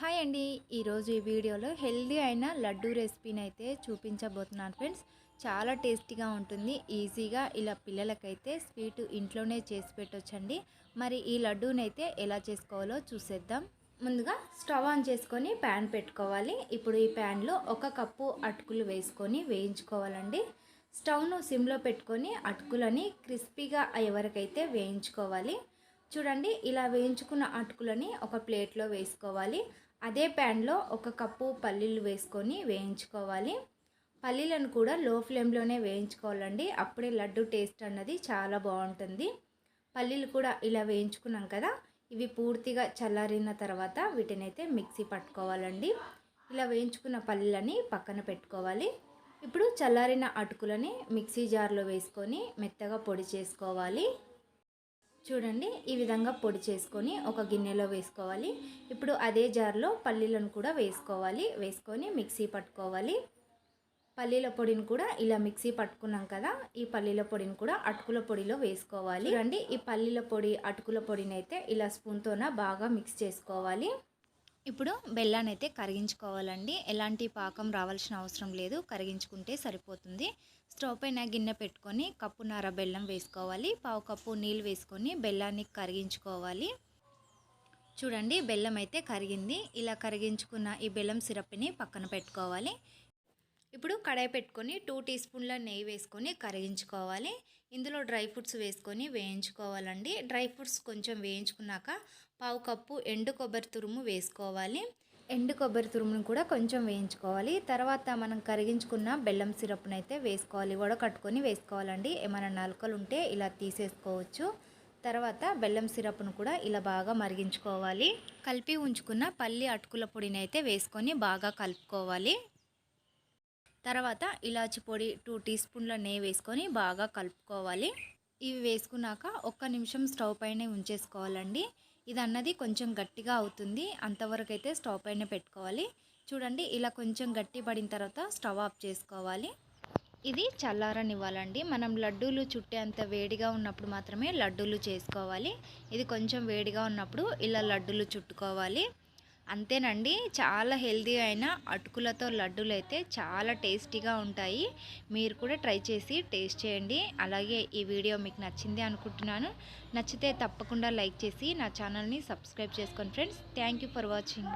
Hi అండి. ఈరోజు ఈ వీడియోలో హెల్దీ అయిన లడ్డూ రెసిపీని అయితే చూపించబోతున్నాను ఫ్రెండ్స్. చాలా టేస్టీగా ఉంటుంది. ఈజీగా ఇలా పిల్లలకైతే స్వీట్ ఇంట్లోనే చేసి పెట్టొచ్చండి. మరి ఈ లడ్డూని అయితే ఎలా చేసుకోవాలో చూసేద్దాం. ముందుగా స్టవ్ ఆన్ చేసుకొని ప్యాన్ పెట్టుకోవాలి. ఇప్పుడు ఈ ప్యాన్లో ఒక కప్పు అటుకులు వేసుకొని వేయించుకోవాలండి. స్టవ్ను సిమ్లో పెట్టుకొని అటుకులని క్రిస్పీగా అయ్యే వరకైతే వేయించుకోవాలి. చూడండి ఇలా వేయించుకున్న అటుకులని ఒక ప్లేట్లో వేసుకోవాలి. అదే ప్యాన్లో ఒక కప్పు పల్లీలు వేసుకొని వేయించుకోవాలి. పల్లీలను కూడా లో ఫ్లేమ్లోనే వేయించుకోవాలండి. అప్పుడే లడ్డు టేస్ట్ అన్నది చాలా బాగుంటుంది. పల్లీలు కూడా ఇలా వేయించుకున్నాం కదా ఇవి పూర్తిగా చల్లారిన తర్వాత వీటినైతే మిక్సీ పట్టుకోవాలండి. ఇలా వేయించుకున్న పల్లీలని పక్కన పెట్టుకోవాలి. ఇప్పుడు చల్లారిన అటుకులని మిక్సీ జార్లో వేసుకొని మెత్తగా పొడి చేసుకోవాలి. చూడండి ఈ విధంగా పొడి చేసుకొని ఒక గిన్నెలో వేసుకోవాలి. ఇప్పుడు అదే జార్లో పల్లీలను కూడా వేసుకోవాలి. వేసుకొని మిక్సీ పట్టుకోవాలి. పల్లీల పొడిని కూడా ఇలా మిక్సీ పట్టుకున్నాం కదా ఈ పల్లీల పొడిని కూడా అటుకుల పొడిలో వేసుకోవాలి. చూడండి ఈ పల్లీల పొడి అటుకుల పొడిని అయితే ఇలా స్పూన్తోన బాగా మిక్స్ చేసుకోవాలి. ఇప్పుడు బెల్లాన్ని అయితే కరిగించుకోవాలండి. ఎలాంటి పాకం రావాల్సిన అవసరం లేదు. కరిగించుకుంటే సరిపోతుంది. స్టవ్ పైన గిన్నె పెట్టుకొని కప్పున్నర బెల్లం వేసుకోవాలి. పావు కప్పు నీళ్ళు వేసుకొని బెల్లాన్ని కరిగించుకోవాలి. చూడండి బెల్లం అయితే కరిగింది. ఇలా కరిగించుకున్న ఈ బెల్లం సిరప్ని పక్కన పెట్టుకోవాలి. ఇప్పుడు కడాయి పెట్టుకొని టూ టీ స్పూన్ల నెయ్యి వేసుకొని కరిగించుకోవాలి. ఇందులో డ్రై ఫ్రూట్స్ వేసుకొని వేయించుకోవాలండి. డ్రై ఫ్రూట్స్ కొంచెం వేయించుకున్నాక పావు కప్పు ఎండు కొబ్బరి తురుము వేసుకోవాలి. ఎండు కొబ్బరి తురుమును కూడా కొంచెం వేయించుకోవాలి. తర్వాత మనం కరిగించుకున్న బెల్లం సిరప్ను అయితే వేసుకోవాలి. వడకట్టుకొని వేసుకోవాలండి. ఏమైనా నలకలు ఉంటే ఇలా తీసేసుకోవచ్చు. తర్వాత బెల్లం సిరప్ను కూడా ఇలా బాగా మరిగించుకోవాలి. కలిపి ఉంచుకున్న పల్లి అటుకుల పొడిని అయితే వేసుకొని బాగా కలుపుకోవాలి. తర్వాత ఇలాచి పొడి టూ టీ స్పూన్ల నెయ్యి వేసుకొని బాగా కలుపుకోవాలి. ఇవి వేసుకున్నాక ఒక్క నిమిషం స్టవ్ పైన ఉంచేసుకోవాలండి. ఇది అన్నది కొంచెం గట్టిగా అవుతుంది. అంతవరకు అయితే స్టవ్ పైన పెట్టుకోవాలి. చూడండి ఇలా కొంచెం గట్టి పడిన తర్వాత స్టవ్ ఆఫ్ చేసుకోవాలి. ఇది చల్లారనివ్వాలండి. మనం లడ్డూలు చుట్టేంత వేడిగా ఉన్నప్పుడు మాత్రమే లడ్డూలు చేసుకోవాలి. ఇది కొంచెం వేడిగా ఉన్నప్పుడు ఇలా లడ్డూలు చుట్టుకోవాలి. అంతేనండి. చాలా హెల్దీ అయిన అటుకులతో లడ్డూలు అయితే చాలా టేస్టీగా ఉంటాయి. మీరు కూడా ట్రై చేసి టేస్ట్ చేయండి. అలాగే ఈ వీడియో మీకు నచ్చింది అనుకుంటున్నాను. నచ్చితే తప్పకుండా లైక్ చేసి నా ఛానల్ని సబ్స్క్రైబ్ చేసుకోండి ఫ్రెండ్స్. Thank for watching.